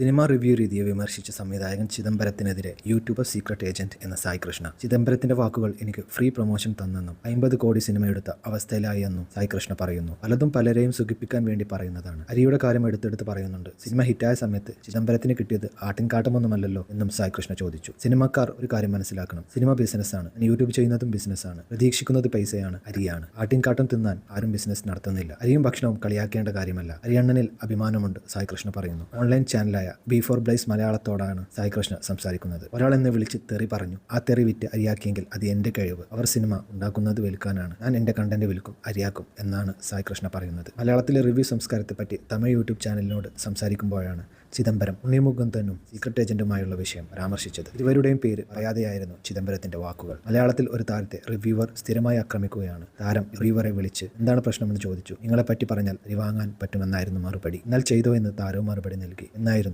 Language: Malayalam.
സിനിമാ റിവ്യൂ രീതിയെ വിമർശിച്ച സംവിധായകൻ ചിദംബരത്തിനെതിരെ യൂട്യൂബർ സീക്രട്ട് ഏജന്റ് എന്ന സായി കൃഷ്ണ ചിദംബരത്തിന്റെ വാക്കുകൾ എനിക്ക് ഫ്രീ പ്രൊമോഷൻ തന്നെന്നും അമ്പത് കോടി സിനിമ എടുത്ത അവസ്ഥയിലായി എന്നും സായി കൃഷ്ണ പറയുന്നു. പലതും പലരെയും സുഖിപ്പിക്കാൻ വേണ്ടി പറയുന്നതാണ്. അരിയുടെ കാര്യം എടുത്തെടുത്ത് പറയുന്നുണ്ട്. സിനിമ ഹിറ്റായ സമയത്ത് ചിദംബരത്തിന് കിട്ടിയത് ആട്ടിൻകാട്ടമൊന്നുമല്ലല്ലോ എന്നും സായി കൃഷ്ണ ചോദിച്ചു. സിനിമക്കാർ ഒരു കാര്യം മനസ്സിലാക്കണം. സിനിമ ബിസിനസ്സാണ്. യൂട്യൂബ് ചെയ്യുന്നതും ബിസിനസ്സാണ്. പ്രതീക്ഷിക്കുന്നത് പൈസയാണ്. അരിയാണ്. ആട്ടിൻകാട്ടം തിന്നാൻ ആരും ബിസിനസ് നടത്തുന്നില്ല. അരിയും ഭക്ഷണവും കളിയാക്കേണ്ട കാര്യമല്ല. അരിയണ്ണനിൽ അഭിമാനമുണ്ട് സായി കൃഷ്ണ പറയുന്നു. ഓൺലൈൻ ചാനലായ ബി ഫോർ ബ്ലൈസ് മലയാളത്തോടാണ് സായികൃഷ്ണ സംസാരിക്കുന്നത്. ഒരാൾ എന്നെ വിളിച്ച് തെറി പറഞ്ഞു. ആ തെറി വിറ്റ് അരിയാക്കിയെങ്കിൽ അത് എന്റെ കഴിവ്. അവർ സിനിമ ഉണ്ടാക്കുന്നത് വിൽക്കാനാണ്. ഞാൻ എന്റെ കണ്ടന്റ് വിൽക്കും അരിയാക്കും എന്നാണ് സായി കൃഷ്ണ പറയുന്നത്. മലയാളത്തിലെ റിവ്യൂ സംസ്കാരത്തെപ്പറ്റി തമിഴ് യൂട്യൂബ് ചാനലിനോട് സംസാരിക്കുമ്പോഴാണ് ചിദംബരം ഉണ്ണിമുകുന്ദനും സീക്രട്ട് ഏജന്റുമായുള്ള വിഷയം പരാമർശിച്ചത്. ഇരുവരുടെയും പേര് പറയാതെയായിരുന്നു ചിദംബരത്തിന്റെ വാക്കുകൾ. മലയാളത്തിൽ ഒരു താരത്തെ റിവ്യൂവർ സ്ഥിരമായി ആക്രമിക്കുകയാണ്. താരം റിവ്യൂവറെ വിളിച്ച് എന്താണ് പ്രശ്നമെന്ന് ചോദിച്ചു? നിങ്ങളെപ്പറ്റി പറഞ്ഞാൽ വാങ്ങാൻ പറ്റുമെന്നായിരുന്നു മറുപടി. എന്നാൽ ചെയ്തോ എന്ന് താരവും മറുപടി നൽകി. എന്നായിരുന്നു